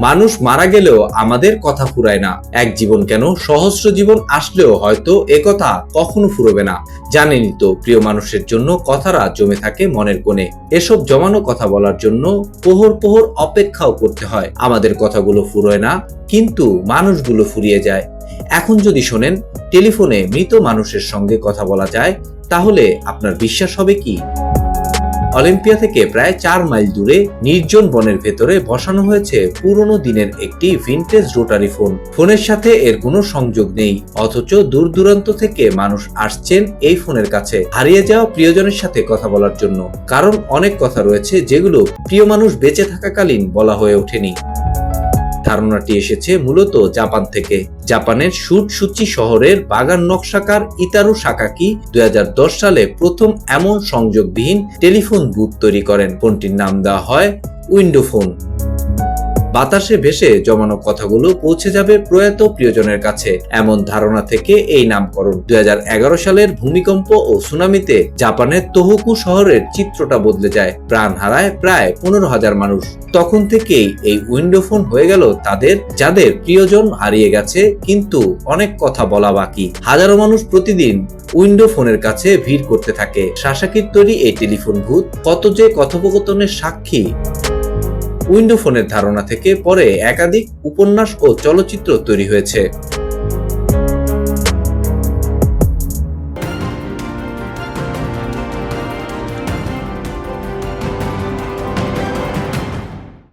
মানুষ মারা গেলেও আমাদের কথা ফুরায় না। এক জীবন কেন? সহস্র জীবন আসলেও হয়তো এ কথা কখনো ফুরবে না। জানেনই তো, প্রিয় মানুষের জন্য কথারা জমে থাকে মনের কোণে। এসব জমানো কথা বলার জন্য পোহর পোহর অপেক্ষাও করতে হয়। আমাদের কথাগুলো ফুরোয় না, কিন্তু মানুষগুলো ফুরিয়ে যায়। এখন যদি শোনেন, টেলিফোনে মৃত মানুষের সঙ্গে কথা বলা যায়, তাহলে আপনার বিশ্বাস হবে কি? অলিম্পিয়া থেকে প্রায় চার মাইল দূরে নির্জন বনের ভেতরে বসানো হয়েছে পুরনো দিনের একটি ভিনটেজ রোটারি ফোন ফোনের সাথে এর কোনো সংযোগ নেই, অথচ দূর দূরান্ত থেকে মানুষ আসছেন এই ফোনের কাছে। হারিয়ে যাওয়া প্রিয়জনের সাথে কথা বলার জন্য। কারণ অনেক কথা রয়েছে যেগুলো প্রিয় মানুষ বেঁচে থাকাকালীন বলা হয়ে ওঠেনি। ধারণাটি এসেছে মূলত জাপান থেকে। জাপানের সুটসুচি শহরের বাগান নকশাকার ইতারু সাকাকি দুই সালে প্রথম এমন সংযোগবিহীন টেলিফোন বুথ তৈরি করেন। ফোনটির নাম দেওয়া হয় উইন্ডো ফোন বাতাসে ভেসে জমানো কথাগুলো পৌঁছে যাবে প্রয়াত প্রিয়জনের কাছে। এমন ধারণা থেকে এই নামকরণ। দুই সালের ভূমিকম্প ও সুনামিতে জাপানের তোহকু শহরের চিত্রটা বদলে যায়। প্রাণ হারায় প্রায় পনেরো হাজার মানুষ। তখন থেকেই এই উইন্ডো ফোন হয়ে গেল তাদের, যাদের প্রিয়জন হারিয়ে গেছে, কিন্তু অনেক কথা বলা বাকি। হাজারো মানুষ প্রতিদিন উইন্ডো ফোনের কাছে ভিড় করতে থাকে। শাসাকির তৈরি এই টেলিফোন ভূত কত যে কথোপকথনের সাক্ষী উইন্ডো ফোনের ধারণা থেকে পরে একাধিক উপন্যাস ও চলচ্চিত্র তৈরি হয়েছে।